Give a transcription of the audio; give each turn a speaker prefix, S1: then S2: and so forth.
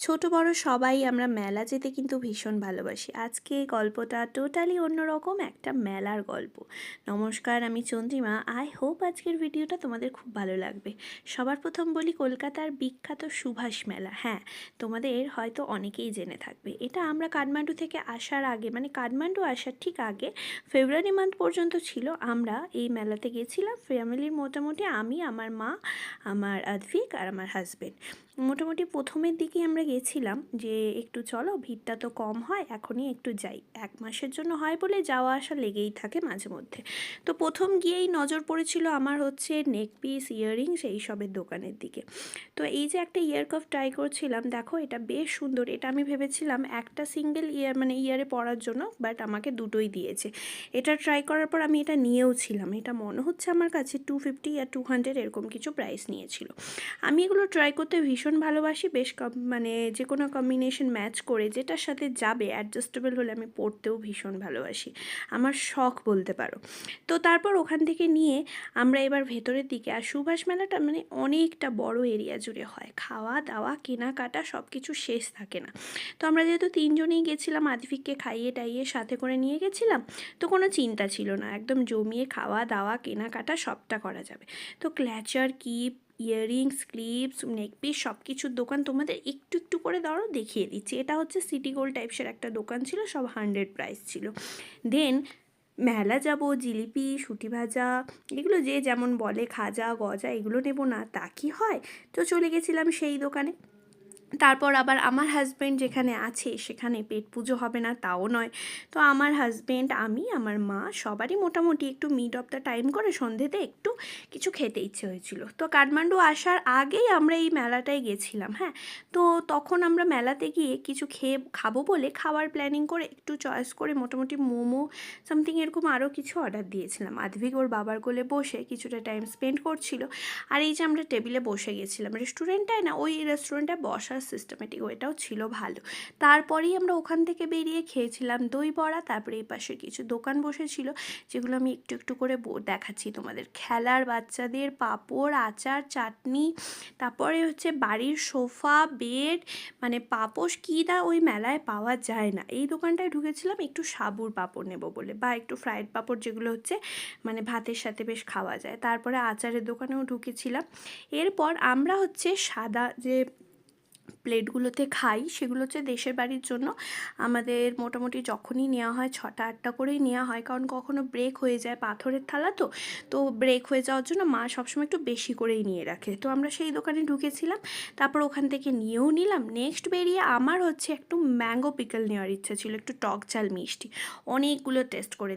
S1: ছোট বড় সবাই আমরা মেলা যেতে কিন্তু ভীষণ ভালোবাসি। আজকে গল্পটা টোটালি অন্যরকম একটা মেলার গল্প। নমস্কার, আমি চন্দ্রিমা। আই হোপ আজকের ভিডিওটা তোমাদের খুব ভালো লাগবে। সবার প্রথম বলি কলকাতার বিখ্যাত সুভাষ মেলা। হ্যাঁ তোমাদের হয়তো অনেকেই জেনে থাকবে। এটা আমরা কাঠমান্ডু থেকে আসার আগে মানে কাঠমান্ডু আসার ঠিক আগে ফেব্রুয়ারি মান্থ পর্যন্ত ছিল। আমরা এই মেলাতে গেছিলাম। ফ্যামিলির মোটামুটি আমি, আমার মা, আমার আদভিক আর আমার হাজবেন্ড মোটামুটি প্রথমের দিকেই আমরা গেছিলাম যে একটু চলো, ভিড়টা তো কম হয়, এখনই একটু যাই। এক মাসের জন্য হয় বলে যাওয়া আসা লেগেই থাকে মাঝে মধ্যে। তো প্রথম গিয়েই নজর পড়েছিল আমার হচ্ছে নেক পিস ইয়াররিংস এই সবের দোকানের দিকে। তো এই যে একটা ইয়ার কাফ ট্রাই করছিলাম, দেখো এটা বেশ সুন্দর। এটা আমি ভেবেছিলাম একটা সিঙ্গেল ইয়ার মানে ইয়ারে পরার জন্য বাট আমাকে দুটোই দিয়েছে। এটা ট্রাই করার পর আমি এটা নিয়েও ছিলাম। এটা মনে হচ্ছে আমার কাছে টু ফিফটি আর টু হান্ড্রেড এরকম কিছু প্রাইস নিয়েছিল। আমি এগুলো ট্রাই করতে ভীষণ ভালোবাসি, বেশ মানে যে কোনো কম্বিনেশন ম্যাচ করে যেটার সাথে যাবে অ্যাডজাস্টেবল হলে আমি পড়তেও ভীষণ ভালোবাসি। আমার শখ বলতে পারো। তো তারপর ওখান থেকে নিয়ে আমরা এবার ভেতরের দিকে, আর সুভাষ মেলাটা মানে অনেকটা বড় এরিয়া জুড়ে হয়। খাওয়া দাওয়া, কেনাকাটা সব কিছু শেষ থাকে না। তো আমরা যেহেতু তিনজনেই গেছিলাম আদিফিককে খাইয়ে টাইয়ে সাথে করে নিয়ে গেছিলাম, তো কোনো চিন্তা ছিল না। একদম জমিয়ে খাওয়া দাওয়া, কেনাকাটা সবটা করা যাবে। তো clutcher clip earrings clips neckpiece সব কিছুর দোকান তোমাদের একটু একটু করে ধরো, দেখিয়ে দিচ্ছি। এটা হচ্ছে সিটি গোল্ড টাইপসের একটা দোকান ছিল, সব হান্ড্রেড প্রাইস ছিল। দেন মেলা যাব, জিলিপি সুটি ভাজা, এগুলো যে যেমন বলে, খাজা, গজা, এগুলো নেব না, তা কি হয়? তো চলে গেছিলাম সেই দোকানে। তারপর আবার আমার হাজব্যান্ড যেখানে আছে, সেখানে পেট পুজো হবে না, তাও নয়। তো আমার হাজব্যান্ড আমি, আমার মা সবারই মোটামুটি একটু মিড অফ দ্য টাইম করে সন্ধেতে একটু কিছু খেতে ইচ্ছে হয়েছিল। তো কাঠমান্ডু আসার আগেই আমরা এই মেলাটায় গেছিলাম হ্যাঁ। তো তখন আমরা মেলাতে গিয়ে কিছু খেয়ে খাব বলে খাওয়ার প্ল্যানিং করে একটু চয়েস করে মোটামুটি মোমো সামথিং এরকম আরও কিছু অর্ডার দিয়েছিলাম। আধভিক ওর বাবার কোলে বসে কিছুটা টাইম স্পেন্ড করছিল। আর এই যে আমরা টেবিলে বসে গেছিলাম রেস্টুরেন্টটায় না, ওই রেস্টুরেন্টটায় বসার সিস্টেমেটিক ওইটাও ছিল ভালো। তারপরেই আমরা ওখান থেকে বেরিয়ে খেয়েছিলাম দই বড়া, তারপরে এই পাশে কিছু দোকান বসেছিল, যেগুলো আমি একটু একটু করে দেখাচ্ছি তোমাদের। খেলার বাচ্চাদের পাঁপড়, আচার, চাটনি, তারপরে হচ্ছে বাড়ির সোফা, বেড মানে পাপোশ কী না ওই মেলায় পাওয়া যায় না। এই দোকানটায় ঢুকেছিলাম একটু সাবুর পাঁপড় নেব বলে, বা একটু ফ্রাইড পাঁপড় যেগুলো হচ্ছে মানে ভাতের সাথে বেশ খাওয়া যায়। তারপরে আচারের দোকানেও ঢুকেছিলাম। এরপর আমরা হচ্ছে সাদা যে প্লেটগুলোতে খাই, সেগুলো হচ্ছে দেশের বাড়ির জন্য। আমাদের মোটামুটি যখনই নেওয়া হয় ছটা, আটটা করেই নেওয়া হয়, কারণ কখনো ব্রেক হয়ে যায় পাথরের থালা তো। তো ব্রেক হয়ে যাওয়ার জন্য মা সবসময় একটু বেশি করেই নিয়ে রাখে। তো আমরা সেই দোকানে ঢুকেছিলাম, তারপর ওখান থেকে নিয়েও নিলাম। নেক্সট বেরিয়ে আমার হচ্ছে একটু ম্যাঙ্গো পিকল নেওয়ার ইচ্ছা ছিল, একটু টক ঝাল মিষ্টি। অনেকগুলো টেস্ট করে